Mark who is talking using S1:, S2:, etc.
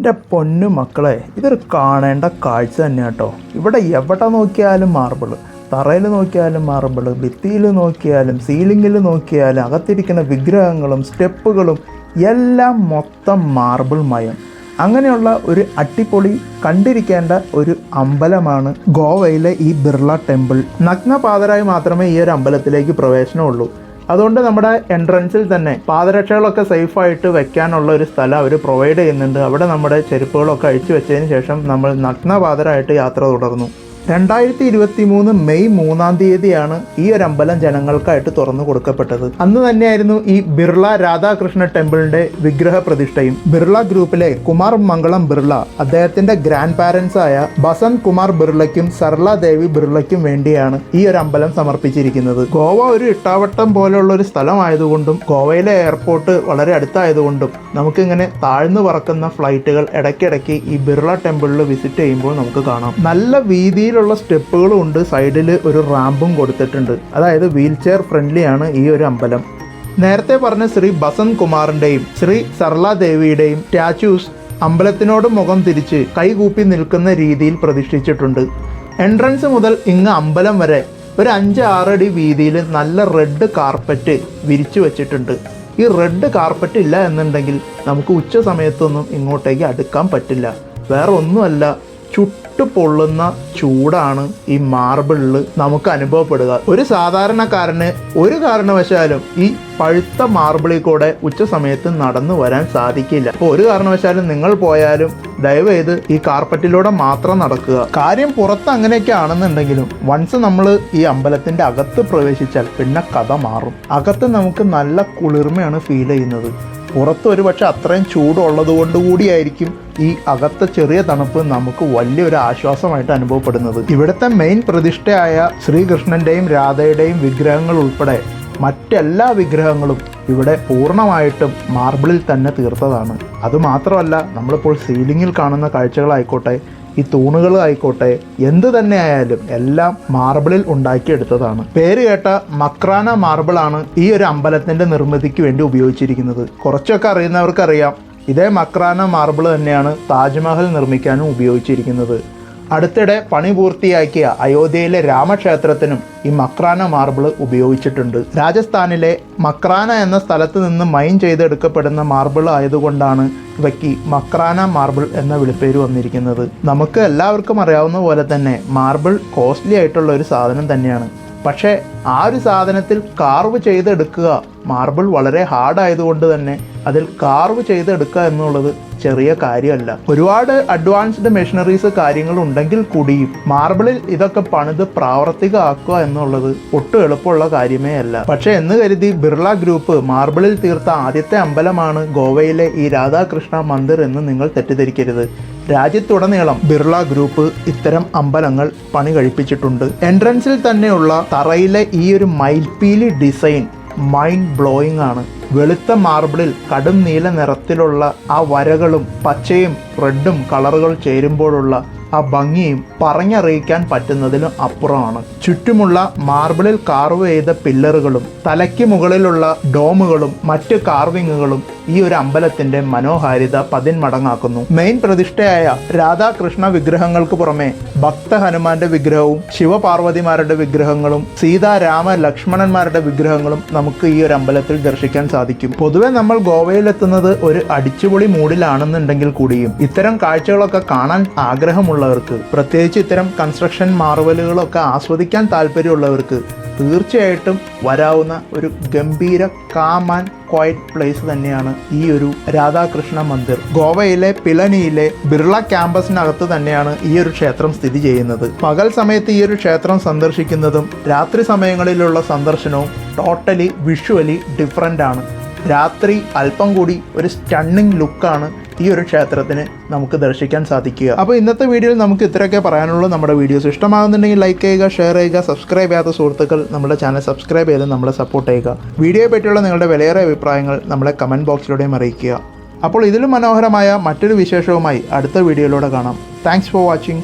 S1: എന്റെ പൊന്നു മക്കളെ ഇതൊരു കാണേണ്ട കാഴ്ച തന്നെയാണ് കേട്ടോ ഇവിടെ എവിടെ നോക്കിയാലും മാർബിൾ തറയിൽ നോക്കിയാലും മാർബിൾ ഭിത്തിയിൽ നോക്കിയാലും സീലിങ്ങിൽ നോക്കിയാലും അകത്തിരിക്കുന്ന വിഗ്രഹങ്ങളും സ്റ്റെപ്പുകളും എല്ലാം മൊത്തം മാർബിൾ മയം. അങ്ങനെയുള്ള ഒരു അട്ടിപ്പൊളി കണ്ടിരിക്കേണ്ട ഒരു അമ്പലമാണ് ഗോവയിലെ ഈ ബിർള ടെമ്പിൾ. നഗ്നപാതരായി മാത്രമേ ഈ ഒരു അമ്പലത്തിലേക്ക് പ്രവേശനമുള്ളൂ. അതുകൊണ്ട് നമ്മുടെ എൻട്രൻസിൽ തന്നെ പാദരക്ഷകളൊക്കെ സേഫായിട്ട് വെക്കാനുള്ള ഒരു സ്ഥലം അവർ പ്രൊവൈഡ് ചെയ്യുന്നുണ്ട്. അവിടെ നമ്മുടെ ചെരുപ്പുകളൊക്കെ അഴിച്ചു വെച്ചതിന് ശേഷം നമ്മൾ നഗ്നപാതരായിട്ട് യാത്ര തുടർന്നു. രണ്ടായിരത്തി ഇരുപത്തി മൂന്ന് മെയ് മൂന്നാം തീയതിയാണ് ഈ ഒരു അമ്പലം ജനങ്ങൾക്കായിട്ട് തുറന്നു കൊടുക്കപ്പെട്ടത്. അന്ന് തന്നെയായിരുന്നു ഈ ബിർള രാധാകൃഷ്ണ ടെമ്പിളിന്റെ വിഗ്രഹ പ്രതിഷ്ഠയും. ബിർള ഗ്രൂപ്പിലെ കുമാർ മംഗളം ബിർള അദ്ദേഹത്തിന്റെ ഗ്രാൻഡ് പാരൻസ് ആയ ബസന്ത് കുമാർ ബിർളയ്ക്കും സർല ദേവി ബിർളയ്ക്കും വേണ്ടിയാണ് ഈ ഒരു അമ്പലം സമർപ്പിച്ചിരിക്കുന്നത്. ഗോവ ഒരു ഇട്ടാവട്ടം പോലെയുള്ള ഒരു സ്ഥലമായതുകൊണ്ടും ഗോവയിലെ എയർപോർട്ട് വളരെ അടുത്തായതുകൊണ്ടും നമുക്കിങ്ങനെ താഴ്ന്നു പറക്കുന്ന ഫ്ലൈറ്റുകൾ ഇടയ്ക്കിടയ്ക്ക് ഈ ബിർള ടെമ്പിളിൽ വിസിറ്റ് ചെയ്യുമ്പോൾ നമുക്ക് കാണാം. നല്ല വീതിയിലുള്ള സ്റ്റെപ്പുകളും ഉണ്ട്. സൈഡിൽ ഒരു റാമ്പും കൊടുത്തിട്ടുണ്ട്. അതായത് വീൽ ചെയർ ഫ്രണ്ട്ലി ആണ് ഈ ഒരു അമ്പലം. നേരത്തെ പറഞ്ഞ ശ്രീ ബസന്ത് കുമാറിന്റെയും ശ്രീ സർലാദേവിയുടെയും സ്റ്റാച്യൂസ് അമ്പലത്തിനോട് മുഖം തിരിച്ച് കൈകൂപ്പി നിൽക്കുന്ന രീതിയിൽ പ്രതിഷ്ഠിച്ചിട്ടുണ്ട്. എൻട്രൻസ് മുതൽ ഇങ്ങ് അമ്പലം വരെ ഒരു അഞ്ച് ആറടി വീതിയിൽ നല്ല റെഡ് കാർപ്പറ്റ് വിരിച്ചു വെച്ചിട്ടുണ്ട്. ഈ റെഡ് കാർപ്പറ്റ് ഇല്ല എന്നുണ്ടെങ്കിൽ നമുക്ക് ഉച്ച സമയത്തൊന്നും ഇങ്ങോട്ടേക്ക് അടുക്കാൻ പറ്റില്ല. വേറെ ഒന്നുമല്ല. ചുട്ടു പൊള്ളുന്ന ചൂടാണ് ഈ മാർബിളിൽ നമുക്ക് അനുഭവപ്പെടുക. ഒരു സാധാരണക്കാരന് ഒരു കാരണവശാലും ഈ പഴുത്ത മാർബിളിൽ കൂടെ ഉച്ച സമയത്ത് നടന്നു വരാൻ സാധിക്കില്ല. അപ്പോൾ ഒരു കാരണവശാലും നിങ്ങൾ പോയാലും ദയവ് ചെയ്ത് ഈ കാർപ്പറ്റിലൂടെ മാത്രം നടക്കുക. കാര്യം പുറത്ത് അങ്ങനെയൊക്കെ ആണെന്നുണ്ടെങ്കിലും വൺസ് നമ്മൾ ഈ അമ്പലത്തിന്റെ അകത്ത് പ്രവേശിച്ചാൽ പിന്നെ കഥ മാറും. അകത്ത് നമുക്ക് നല്ല കുളിർമയാണ് ഫീൽ ചെയ്യുന്നത്. പുറത്ത് ഒരു പക്ഷെ അത്രയും ചൂടുള്ളത് കൊണ്ട് കൂടിയായിരിക്കും ഈ അകത്തെ ചെറിയ തണുപ്പ് നമുക്ക് വലിയൊരു ആശ്വാസമായിട്ട് അനുഭവപ്പെടുന്നത്. ഇവിടുത്തെ മെയിൻ പ്രതിഷ്ഠയായ ശ്രീകൃഷ്ണന്റെയും രാധയുടെയും വിഗ്രഹങ്ങൾ ഉൾപ്പെടെ മറ്റെല്ലാ വിഗ്രഹങ്ങളും ഇവിടെ പൂർണമായിട്ടും മാർബിളിൽ തന്നെ തീർത്തതാണ്. അതുമാത്രമല്ല നമ്മളിപ്പോൾ സീലിങ്ങിൽ കാണുന്ന കാഴ്ചകളായിക്കോട്ടെ ഈ തൂണുകൾ ആയിക്കോട്ടെ എന്ത് തന്നെ ആയാലും എല്ലാം മാർബിളിൽ ഉണ്ടാക്കിയെടുത്തതാണ്. പേര് കേട്ട മക്രാന മാർബിളാണ് ഈ ഒരു അമ്പലത്തിന്റെ നിർമ്മിതിക്ക് വേണ്ടി ഉപയോഗിച്ചിരിക്കുന്നത്. കുറച്ചൊക്കെ അറിയുന്നവർക്കറിയാം ഇതേ മക്രാന മാർബിൾ തന്നെയാണ് താജ്മഹൽ നിർമ്മിക്കാനും ഉപയോഗിച്ചിരിക്കുന്നത്. അടുത്തിടെ പണി പൂർത്തിയാക്കിയ അയോധ്യയിലെ രാമക്ഷേത്രത്തിനും ഈ മക്രാന മാർബിൾ ഉപയോഗിച്ചിട്ടുണ്ട്. രാജസ്ഥാനിലെ മക്രാന എന്ന സ്ഥലത്ത് നിന്ന് മൈൻ ചെയ്തെടുക്കപ്പെടുന്ന മാർബിൾ ആയതുകൊണ്ടാണ് ഇവയ്ക്ക് മക്രാന മാർബിൾ എന്ന വിളിപ്പേര് വന്നിരിക്കുന്നത്. നമുക്ക് എല്ലാവർക്കും അറിയാവുന്ന പോലെ തന്നെ മാർബിൾ കോസ്റ്റ്ലി ആയിട്ടുള്ള ഒരു സാധനം തന്നെയാണ്. പക്ഷേ ആ ഒരു സാധനത്തിൽ കാർവ് ചെയ്തെടുക്കുക. മാർബിൾ വളരെ ഹാർഡ് ആയതുകൊണ്ട് തന്നെ അതിൽ കാർവ് ചെയ്തെടുക്കുക എന്നുള്ളത് ചെറിയ കാര്യമല്ല. ഒരുപാട് അഡ്വാൻസ്ഡ് മെഷീനറീസ് കാര്യങ്ങൾ ഉണ്ടെങ്കിൽ കൂടിയും മാർബിളിൽ ഇതൊക്കെ പണിത് പ്രാവർത്തികമാക്കുക എന്നുള്ളത് ഒട്ടും എളുപ്പമുള്ള കാര്യമേ അല്ല. പക്ഷേ എന്ന് കരുതി ബിർള ഗ്രൂപ്പ് മാർബിളിൽ തീർത്ത ആദ്യത്തെ അമ്പലമാണ് ഗോവയിലെ ഈ രാധാകൃഷ്ണ മന്ദിർ എന്ന് നിങ്ങൾ തെറ്റിദ്ധരിക്കരുത്. രാജ്യത്തുടനീളം ബിർള ഗ്രൂപ്പ് ഇത്തരം അമ്പലങ്ങൾ പണി കഴിപ്പിച്ചിട്ടുണ്ട്. എൻട്രൻസിൽ തന്നെയുള്ള തറയിലെ ഈ ഒരു മയിൽപ്പീലി ഡിസൈൻ മൈൻഡ് ബ്ലോയിങ് ആണ്. വെളുത്ത മാർബിളിൽ കടും നീല നിറത്തിലുള്ള ആ വരകളും പച്ചയും റെഡും കളറുകൾ ചേരുമ്പോഴുള്ള ആ ഭംഗിയും പറഞ്ഞറിയിക്കാൻ പറ്റുന്നതിലും അപ്പുറമാണ്. ചുറ്റുമുള്ള മാർബിളിൽ കാർവ് ചെയ്ത പില്ലറുകളും തലയ്ക്ക് മുകളിലുള്ള ഡോമുകളും മറ്റ് കാർവിങ്ങുകളും ഈ ഒരു അമ്പലത്തിന്റെ മനോഹാരിത പതിന്മടങ്ങാക്കുന്നു. മെയിൻ പ്രതിഷ്ഠയായ രാധാകൃഷ്ണ വിഗ്രഹങ്ങൾക്ക് പുറമെ ഭക്ത ഹനുമാന്റെ വിഗ്രഹവും ശിവപാർവതിമാരുടെ വിഗ്രഹങ്ങളും സീതാരാമ ലക്ഷ്മണന്മാരുടെ വിഗ്രഹങ്ങളും നമുക്ക് ഈ ഒരു അമ്പലത്തിൽ ദർശിക്കാൻ സാധിക്കും. പൊതുവെ നമ്മൾ ഗോവയിലെത്തുന്നത് ഒരു അടിച്ചുപൊളി മൂഡിലാണെന്നുണ്ടെങ്കിൽ കൂടിയും ഇത്തരം കാഴ്ചകളൊക്കെ കാണാൻ ആഗ്രഹമുള്ളവർക്ക് പ്രത്യേകിച്ച് ഇത്തരം കൺസ്ട്രക്ഷൻ മാർവലുകളൊക്കെ ആസ്വദിക്കാൻ താല്പര്യമുള്ളവർക്ക് തീർച്ചയായിട്ടും വരാവുന്ന ഒരു ഗംഭീര കാം ആൻഡ് ക്വയറ്റ് പ്ലേസ് തന്നെയാണ് ഈ ഒരു രാധാകൃഷ്ണ മന്ദിർ. ഗോവയിലെ പിളനിയിലെ ബിർള ക്യാമ്പസിനകത്ത് തന്നെയാണ് ഈ ഒരു ക്ഷേത്രം സ്ഥിതി ചെയ്യുന്നത്. പകൽ സമയത്ത് ഈ ഒരു ക്ഷേത്രം സന്ദർശിക്കുന്നതും രാത്രി സമയങ്ങളിലുള്ള സന്ദർശനവും ടോട്ടലി വിഷ്വലി ഡിഫറെന്റ് ആണ്. രാത്രി അല്പം കൂടി ഒരു സ്റ്റണ്ണിങ് ലുക്കാണ് ഈ ഒരു ക്ഷേത്രത്തിന് നമുക്ക് ദർശിക്കാൻ സാധിക്കുക. അപ്പോൾ ഇന്നത്തെ വീഡിയോയിൽ നമുക്ക് ഇത്രയൊക്കെ പറയാനുള്ളൂ. നമ്മുടെ വീഡിയോസ് ഇഷ്ടമാകുന്നുണ്ടെങ്കിൽ ലൈക്ക് ചെയ്യുക ഷെയർ ചെയ്യുക സബ്സ്ക്രൈബ് ചെയ്യാത്ത സുഹൃത്തുക്കൾ നമ്മുടെ ചാനൽ സബ്സ്ക്രൈബ് ചെയ്ത് നമ്മളെ സപ്പോർട്ട് ചെയ്യുക. വീഡിയോയെ പറ്റിയുള്ള നിങ്ങളുടെ വിലയേറെ അഭിപ്രായങ്ങൾ നമ്മളെ കമന്റ് ബോക്സിലൂടെയും അറിയിക്കുക. അപ്പോൾ ഇതിലും മനോഹരമായ മറ്റൊരു വിശേഷവുമായി അടുത്ത വീഡിയോയിലൂടെ കാണാം. Thanks for watching